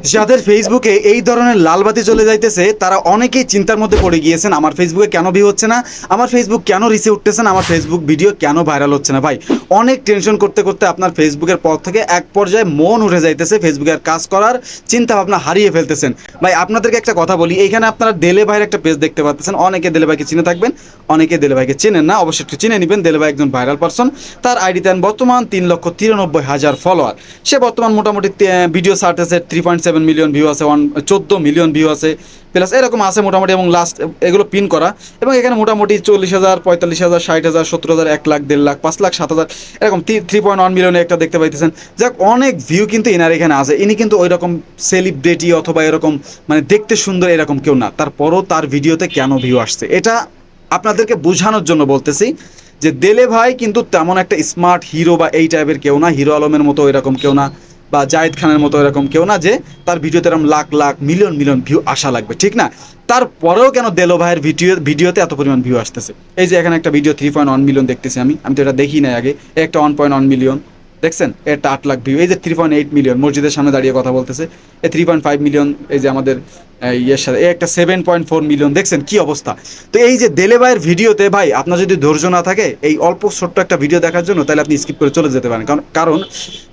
যাদের ফেসবুকে এই ধরনের লালবাতি চলে যাইতেছে, তারা অনেকেই চিন্তার মধ্যে পড়ে গিয়েছেন, আমার ফেসবুকে কেন ভিউ হচ্ছে না? আমার ফেসবুক কেন রিসে উঠতেছে না? আমার ফেসবুক ভিডিও কেন ভাইরাল হচ্ছে না? ভাই, অনেক টেনশন করতে করতে আপনার ফেসবুকের পর থেকে এক পর্যায়ে মন উঠে যাইতেছে ফেসবুকের কাজ করার চিন্তা ভাবনা হারিয়ে ফেলতেছেন। ভাই, আপনাদেরকে একটা কথা বলি, এইখানে আপনারা দেলে ভাইয়ের একটা পেজ দেখতে পাচ্ছেন। অনেকে দেলে ভাইকে চিনে থাকবেন, অনেকে দেলে ভাইকে চেনেন না, অবশ্যই একটু চিনে নেবেন। দেলে ভাই একজন ভাইরাল পারসন তার আইডি দেন বর্তমান তিন লক্ষ তিরানব্বই হাজার ফলোয়ার সে বর্তমান মোটামুটি video সার্টেসে three point seven million view আছে ওয়ান চোদ্দ মিলিয়ন ভিউ আছে প্লাস এরকম আছে মোটামুটি এবং লাস্ট এগুলো পিন করা। এবং এখানে মোটামুটি চল্লিশ হাজার, পঁয়তাল্লিশ হাজার, ষাট হাজার, সত্তর হাজার, এক লাখ, দেড় লাখ, পাঁচ লাখ, সাত হাজার, এরকম থ্রি পয়েন্ট ওয়ান মিলিয়নে একটা দেখতে পাইতেছেন। যাক, অনেক ভিউ কিন্তু এনার এখানে আছে। ইনি কিন্তু ওই রকম সেলিব্রিটি অথবা এরকম মানে দেখতে সুন্দর এরকম কেউ না। তারপরও তার ভিডিওতে কেন ভিউ আসছে? এটা আপনাদেরকে বোঝানোর জন্য বলতেছি যে দেলে ভাই কিন্তু তেমন একটা স্মার্ট হিরো বা এই টাইপের কেউ না। হিরো আলমের মতো এরকম কেউ না। বা জায়েদ খানের মতো এরকম কেউ না যে তার ভিডিওতে এরকম lakh lakh, million million view আসা লাগবে, ঠিক না? তারপরেও কেন দেলো ভাইয়ের ভিডিও, ভিডিওতে এত পরিমাণ ভিউ আসতেছে? এই যে এখানে একটা video three point one million দেখতেছি আমি। আমি তো এটা দেখি নাই আগে। একটা ওয়ান পয়েন্ট ওয়ান মিলিয়ন দেখছেন? এটা আট লাখ ভিউ এই যে থ্রি পয়েন্ট এইট মিলিয়ন মসজিদের সামনে দাঁড়িয়ে কথা বলতেছে। এই থ্রি পয়েন্ট ফাইভ মিলিয়ন এই যে আমাদের ইয়ের সাথে, এই একটা সেভেন পয়েন্ট ফোর মিলিয়ন দেখছেন কি অবস্থা? তো এই যে দেলে ভাইয়ের ভিডিওতে, ভাই, আপনার যদি ধৈর্য না থাকে, এই অল্প ছোট্ট একটা ভিডিও দেখার জন্য, তাহলে আপনি স্কিপ করে চলে যেতে পারেন। কারণ কারণ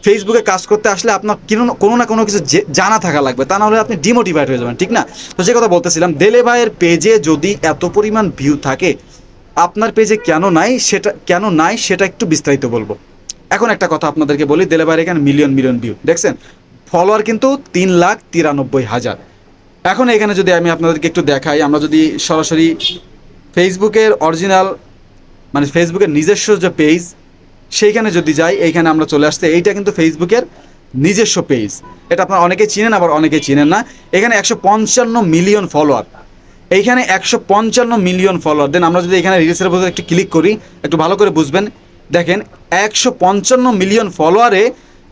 ফেসবুকে কাজ করতে আসলে আপনার কোনো- না কোনো কিছু জানা থাকা লাগবে, তা না হলে আপনি ডিমোটিভেট হয়ে যাবেন, ঠিক না? তো যে কথা বলতেছিলাম, দেলে ভাইয়ের পেজে যদি এত পরিমাণ ভিউ থাকে, আপনার পেজে কেন নাই, সেটা, কেন নাই, সেটা একটু বিস্তারিত বলব। এখন একটা কথা আপনাদেরকে বলি, দেলে ভাইয়ের এখানে মিলিয়ন মিলিয়ন ভিউ দেখছেন? ফলোয়ার কিন্তু তিন লাখ তিরানব্বই হাজার। এখন এখানে যদি আমি আপনাদেরকে একটু দেখাই, আমরা যদি সরাসরি ফেসবুকের অরিজিনাল মানে ফেসবুকের নিজস্ব যে পেজ সেইখানে যদি যাই, এইখানে আমরা চলে আসতে, এইটা কিন্তু ফেসবুকের নিজস্ব পেজ এটা আপনারা অনেকে চিনেন, আবার অনেকে চিনেন না। এখানে একশো পঞ্চান্ন মিলিয়ন ফলোয়ার এইখানে একশো পঞ্চান্ন মিলিয়ন ফলোয়ার দেন আমরা যদি এখানে রিলসের উপর একটু ক্লিক করি, একটু ভালো করে বুঝবেন দেখেন, একশো পঞ্চান্ন মিলিয়ন ফলোয়ারে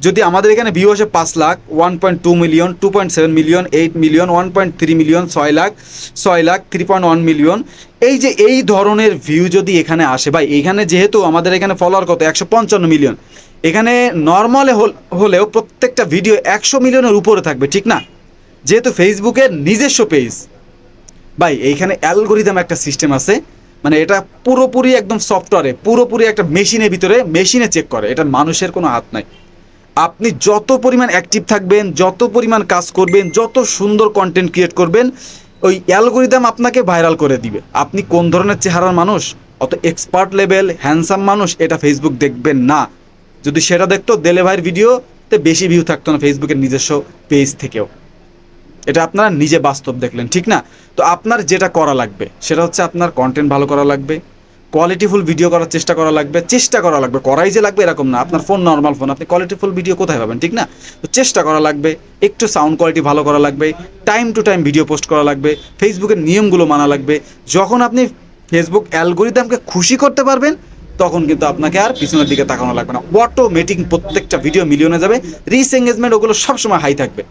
যদি আমাদের এখানে ভিউ আসে পাঁচ lakh one point two million two point seven million eight million one point three million ছয় লাখ ছয় lakh three point one million এই যে এই ধরনের ভিউ যদি এখানে আসে, ভাই, এখানে যেহেতু আমাদের এখানে ফলোয়ার কত? একশো পঞ্চান্ন মিলিয়ন এখানে নর্মালে হলেও প্রত্যেকটা ভিডিও একশো মিলিয়নের উপরে থাকবে, ঠিক না? যেহেতু ফেসবুকের নিজস্ব পেজ ভাই, এইখানে অ্যালগোরিদম একটা সিস্টেম আছে। মানে এটা পুরোপুরি একদম সফটওয়্যারে, পুরোপুরি একটা মেশিনের ভিতরে, মেশিনে চেক করে। এটা মানুষের কোনো হাত নাই। আপনি যত পরিমাণ অ্যাক্টিভ থাকবেন, যত পরিমাণ কাজ করবেন, যত সুন্দর কন্টেন্ট ক্রিয়েট করবেন, ওই অ্যালগোরিদম আপনাকে ভাইরাল করে দিবে। আপনি কোন ধরনের চেহারার মানুষ? অত এক্সপার্ট লেভেল হ্যান্ডসাম মানুষ, এটা ফেসবুক দেখবেন না। যদি সেটা দেখতো, দেলে ভাইয়ের ভিডিওতে বেশি ভিউ থাকতো না ফেসবুকের নিজস্ব পেজ থেকেও। এটা আপনারা নিজে বাস্তব দেখলেন, ঠিক না? তো আপনার যেটা করা লাগবে, সেটা হচ্ছে আপনার কন্টেন্ট ভালো করা লাগবে কোয়ালিটিফুল ভিডিও করার চেষ্টা করা লাগবে, চেষ্টা করা লাগবে, করাই যে লাগবে এরকম না। আপনার ফোন নর্মাল ফোন আপনি কোয়ালিটিফুল ভিডিও কোথায় পাবেন, ঠিক না? তো চেষ্টা করা লাগবে, একটু সাউন্ড কোয়ালিটি ভালো করা লাগবে time to time video post করা লাগবে ফেসবুকের নিয়মগুলো মানা লাগবে। যখন আপনি ফেসবুক অ্যালগোরিদমকে খুশি করতে পারবেন, তখন কিন্তু আপনাকে আর পিছনের দিকে তাকানো লাগবে না। অটোমেটিক প্রত্যেকটা ভিডিও মিলিয়নে যাবে রিস এঙ্গেজমেন্ট ওগুলো সবসময় হাই থাকবে।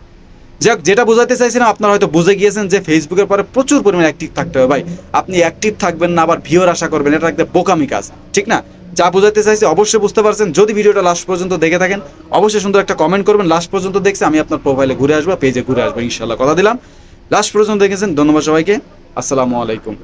যাক, যেটা বোঝাতে চাইছিলাম, আপনারা হয়তো বুঝে গিয়েছেন যে ফেসবুকের পরে প্রচুর পরিমাণে অ্যাক্টিভ থাকতে হবে। ভাই, আপনি অ্যাক্টিভ থাকবেন না, আবার ভিওর আশা করবেন, এটা একটা বোকামি কাজ, ঠিক না? যা বোঝাতে চাইছি অবশ্যই বুঝতে পারছেন। যদি ভিডিওটা লাস্ট পর্যন্ত দেখে থাকেন, অবশ্যই সুন্দর একটা কমেন্ট করবেন। লাস্ট পর্যন্ত দেখছি, আমি আপনার প্রোফাইলে ঘুরে আসব পেজে ঘুরে আসব ইনশাল্লাহ কথা দিলাম। লাস্ট পর্যন্ত দেখেছেন, ধন্যবাদ সবাইকে। আসসালামু আলাইকুম।